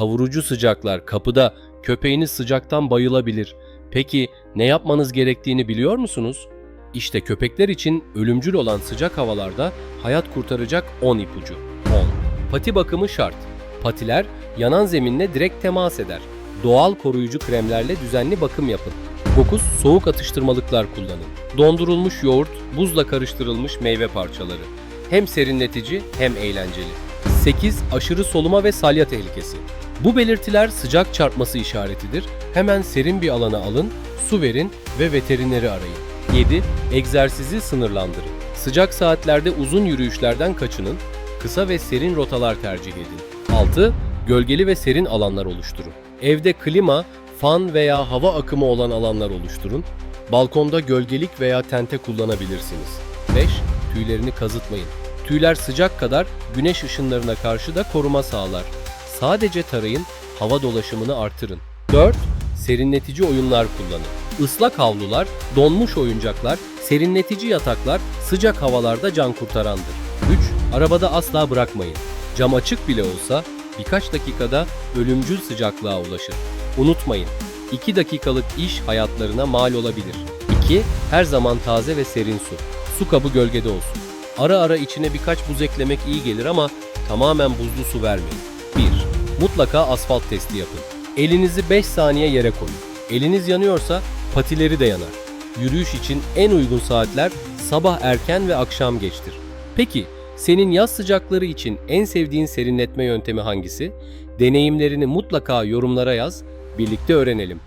kavurucu sıcaklar kapıda, köpeğiniz sıcaktan bayılabilir. Peki ne yapmanız gerektiğini biliyor musunuz? İşte köpekler için ölümcül olan sıcak havalarda hayat kurtaracak 10 ipucu. 10. Pati bakımı şart. Patiler yanan zeminle direkt temas eder. Doğal koruyucu kremlerle düzenli bakım yapın. 9. Soğuk atıştırmalıklar kullanın. Dondurulmuş yoğurt, buzla karıştırılmış meyve parçaları. Hem serinletici hem eğlenceli. 8. Aşırı soluma ve salya tehlikesi. Bu belirtiler sıcak çarpması işaretidir. Hemen serin bir alana alın, su verin ve veterineri arayın. 7. Egzersizi sınırlandırın. Sıcak saatlerde uzun yürüyüşlerden kaçının, kısa ve serin rotalar tercih edin. 6. Gölgeli ve serin alanlar oluşturun. Evde klima, fan veya hava akımı olan alanlar oluşturun. Balkonda gölgelik veya tente kullanabilirsiniz. 5. Tüylerini kazıtmayın. Tüyler sıcak kadar güneş ışınlarına karşı da koruma sağlar. Sadece tarayın, hava dolaşımını artırın. 4. Serinletici oyunlar kullanın. Islak havlular, donmuş oyuncaklar, serinletici yataklar sıcak havalarda can kurtarandır. 3. Arabada asla bırakmayın. Cam açık bile olsa birkaç dakikada ölümcül sıcaklığa ulaşır. Unutmayın, 2 dakikalık iş hayatlarına mal olabilir. 2. Her zaman taze ve serin su. Su kabı gölgede olsun. Ara ara içine birkaç buz eklemek iyi gelir ama tamamen buzlu su vermeyin. 1. Mutlaka asfalt testi yapın. Elinizi 5 saniye yere koyun. Eliniz yanıyorsa patileri de yanar. Yürüyüş için en uygun saatler sabah erken ve akşam geçtir. Peki senin yaz sıcakları için en sevdiğin serinletme yöntemi hangisi? Deneyimlerini mutlaka yorumlara yaz, birlikte öğrenelim.